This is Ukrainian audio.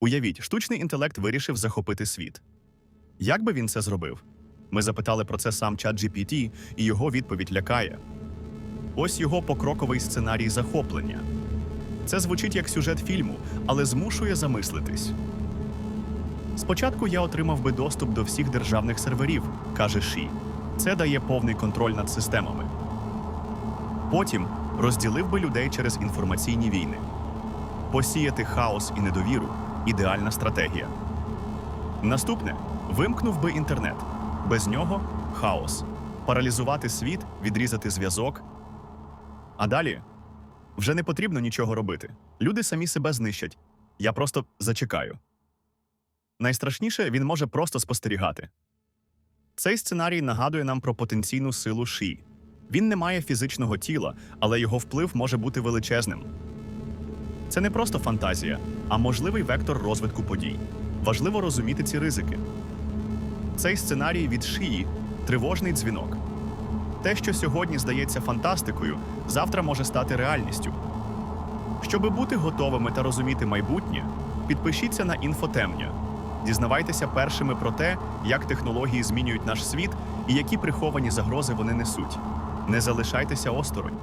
Уявіть, штучний інтелект вирішив захопити світ. Як би він це зробив? Ми запитали про це сам чат GPT, і його відповідь лякає. Ось його покроковий сценарій захоплення. Це звучить як сюжет фільму, але змушує замислитись. Спочатку я отримав би доступ до всіх державних серверів, каже Ші. Це дає повний контроль над системами. Потім розділив би людей через інформаційні війни. Посіяти хаос і недовіру ідеальна стратегія. Наступне вимкнув би інтернет. Без нього хаос. Паралізувати світ, відрізати зв'язок. А далі вже не потрібно нічого робити. Люди самі себе знищать. Я просто зачекаю. Найстрашніше він може просто спостерігати. Цей сценарій нагадує нам про потенційну силу Ші. Він не має фізичного тіла, але його вплив може бути величезним. Це не просто фантазія, а можливий вектор розвитку подій. Важливо розуміти ці ризики. Цей сценарій від шиї тривожний дзвінок. Те, що сьогодні здається фантастикою, завтра може стати реальністю. Щоби бути готовими та розуміти майбутнє, підпишіться на інфотемня. Дізнавайтеся першими про те, як технології змінюють наш світ і які приховані загрози вони несуть. Не залишайтеся осторонь.